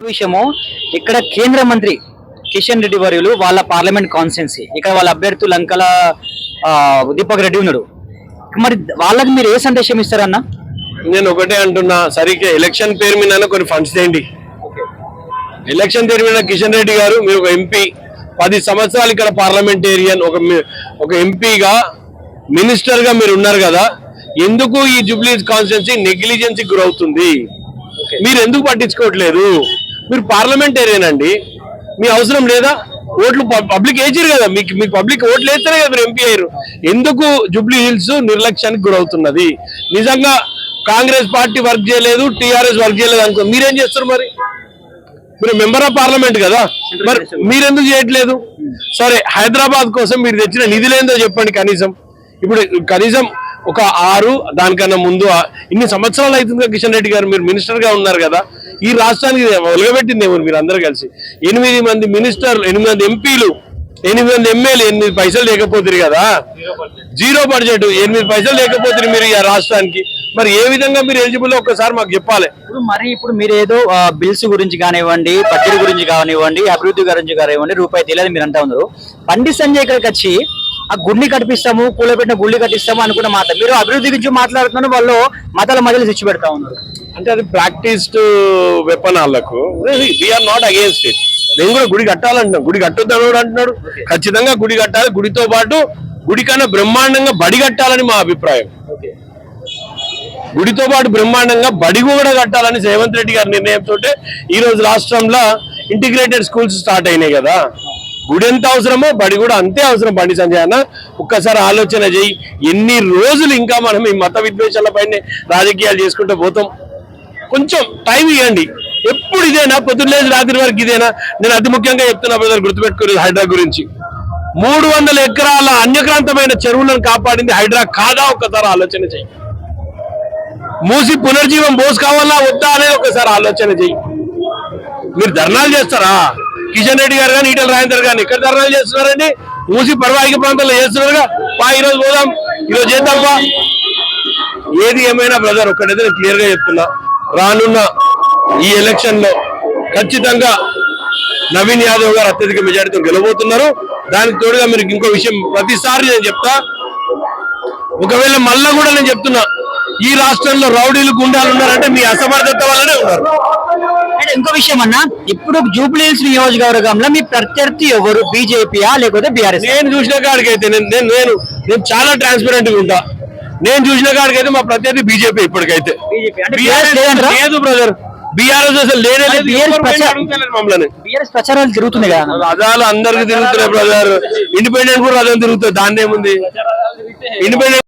విషయము ఇక్కడ కేంద్ర మంత్రి కిషన్ రెడ్డి వర్యులు వాళ్ళ పార్లమెంట్ కాన్స్టిట్యున్సీ. ఇక్కడ వాళ్ళ అభ్యర్థి లంకల ఆ, దీపక్ రెడ్డి ఉన్నాడు. మరి వాళ్ళకి మీరు ఏ సందేశం ఇస్తారన్న? నేను ఒకటే అంటున్నా సరిగ్గా ఎలక్షన్ పేరు మీద కొన్ని ఫండ్స్ తేండి ఎలక్షన్ పేరు మీద కిషన్ రెడ్డి గారు మీరు ఒక ఎంపీ పది సంవత్సరాలు ఇక్కడ పార్లమెంటేరియన్ ఒక ఒక ఎంపీగా మినిస్టర్గా మీరు ఉన్నారు కదా ఎందుకు ఈ జూబ్లీ కాన్స్టిట్యున్సీ నెగ్లిజెన్సీ గురవుతుంది? మీరు ఎందుకు పట్టించుకోవట్లేదు? మీరు పార్లమెంటేరియన్ అండి? మీ అవసరం లేదా? ఓట్లు పబ్లిక్ వేసారు కదా మీకు మీకు పబ్లిక్ ఓట్లు వేస్తేనే కదా మీరు ఎంపీ అయ్యారు. ఎందుకు జూబ్లీ హిల్స్ నిర్లక్ష్యానికి గురవుతున్నది? నిజంగా కాంగ్రెస్ పార్టీ వర్క్ చేయలేదు టీఆర్ఎస్ వర్క్ చేయలేదు అనుకో మీరేం చేస్తారు మరి? మీరు మెంబర్ ఆఫ్ పార్లమెంట్ కదా. మరి మీరెందుకు చేయట్లేదు? సరే హైదరాబాద్ కోసం మీరు తెచ్చిన నిధులేందో చెప్పండి కనీసం. ఇప్పుడు కనీసం ఒక ఆరు దానికన్నా ముందు ఇన్ని సంవత్సరాలు అవుతుంది కిషన్ రెడ్డి గారు మీరు మినిస్టర్గా ఉన్నారు కదా. ఈ రాష్ట్రానికి ఒలగబెట్టింది మీరు అందరు కలిసి. ఎనిమిది మంది మినిస్టర్లు ఎనిమిది మంది ఎంపీలు ఎనిమిది మంది ఎమ్మెల్యే ఎనిమిది పైసలు లేకపోతుంది కదా? జీరో బడ్జెట్ ఎనిమిది పైసలు లేకపోతుంది మీరు ఈ రాష్ట్రానికి. మరి ఏ విధంగా మీరు ఎలిజిబుల్ ఒక్కసారి మాకు చెప్పాలి. ఇప్పుడు మరి ఇప్పుడు మీరు ఏదో బిల్స్ గురించి కానివ్వండి బడ్జెట్ గురించి కానివ్వండి అభివృద్ధి గురించి కానివ్వండి రూపాయి తెలియదు మీరు అంటా ఉన్నారు. బండి సంజయ్ ఇక్కడికి వచ్చి ఆ గుడిని కట్టిస్తాము కూలబెట్టిన గుళ్ళు కట్టిస్తాము అనుకున్న మాట మీరు అభివృద్ధి గురించి మాట్లాడుతున్నారు వాళ్ళు మతాల మధ్యలో తెచ్చి పెడతా ఉన్నారు. అంటే అది ప్రాక్టీస్డ్ వెపన్ వాళ్ళకు వీఆర్ నాట్ అగేన్స్ట్ ఇట్ నేను కూడా గుడి కట్టాలంటున్నాను గుడి కట్టొద్దని అంటున్నాడు? ఖచ్చితంగా గుడి కట్టాలి. గుడితో పాటు గుడి కన్నా బ్రహ్మాండంగా బడి కట్టాలని మా అభిప్రాయం. గుడితో పాటు బ్రహ్మాండంగా బడి కూడా కట్టాలని రేవంత్ రెడ్డి గారి నిర్ణయంతో ఈ రోజు రాష్ట్రంలో ఇంటిగ్రేటెడ్ స్కూల్స్ స్టార్ట్ అయినాయి కదా. గుడి ఎంత అవసరమో బడి కూడా అంతే అవసరం బండి సంజయ్ అన్న. ఒక్కసారి ఆలోచన చెయ్యి ఎన్ని రోజులు ఇంకా మనం ఈ మత విద్వేషాల పైన రాజకీయాలు చేసుకుంటూ పోతాం? కొంచెం టైం ఇవ్వండి. ఎప్పుడు ఇదేనా? పొద్దున్నే రాత్రి వరకు ఇదేనా? నేను అతి ముఖ్యంగా చెప్తున్నా బ్రదర్ గుర్తుపెట్టుకుని హైడ్రా గురించి. మూడు వందల ఎకరాల అన్యక్రాంతమైన చెరువులను కాపాడింది హైడ్రా కాదా? ఒక్కసారి ఆలోచన చెయ్యి మూసి పునర్జీవం బోస్ కావాలా? వద్దా? అనేది ఒకసారి ఆలోచన చెయ్యి మీరు ధర్నాలు చేస్తారా? కిషన్ రెడ్డి గారు కానీ ఈటల రాజేందర్ గారిని ఇక్కడ ధర్నాలు చేస్తున్నారండి. మూసి పర్వాయిక ప్రాంతాల్లో చేస్తున్నారుగా. బా ఈరోజు పోదాం. ఈరోజు చేద్దాంపా ఏది ఏమైనా బ్రదర్ ఒక్కటైతే నేను క్లియర్గా చెప్తున్నా. రానున్న ఈ ఎలక్షన్లో ఖచ్చితంగా నవీన్ యాదవ్ గారు అత్యధిక మెజారిటీతో గెలవబోతున్నారు. దానికి తోడుగా మీరు ఇంకో విషయం ప్రతిసారి నేను చెప్తా. ఒకవేళ మళ్ళా కూడా నేను చెప్తున్నా ఈ రాష్ట్రంలో రౌడీలు గుండాలు ఉన్నారంటే మీ అసమర్థత వల్లనే ఉన్నారు. అంటే ఇంకో విషయం అన్న ఇప్పుడు జూబ్లీహిల్స్ నియోజకవర్గంలో మీ ప్రత్యర్థి ఎవరు? బీజేపీయా లేకపోతే బీఆర్ఎస్? నేను చూసిన కాడికైతే నేను నేను నేను నేను చాలా ట్రాన్స్పరెంట్గా ఉంటా. నేను చూసిన కాడికైతే మా ప్రత్యర్థి బీజేపీ ఇప్పటికైతే? లేదు బ్రదర్ బీఆర్ఎస్ అసలు లేనే మమ్మల్ని. బీఆర్ఎస్ ప్రచారాలు తిరుగుతున్నాయి కదా. రథాలు అందరికి తిరుగుతున్నాయి బ్రదర్ ఇండిపెండెంట్ కూడా రథం తిరుగుతుంది దాన్ని ఏముంది ఇండిపెండెంట్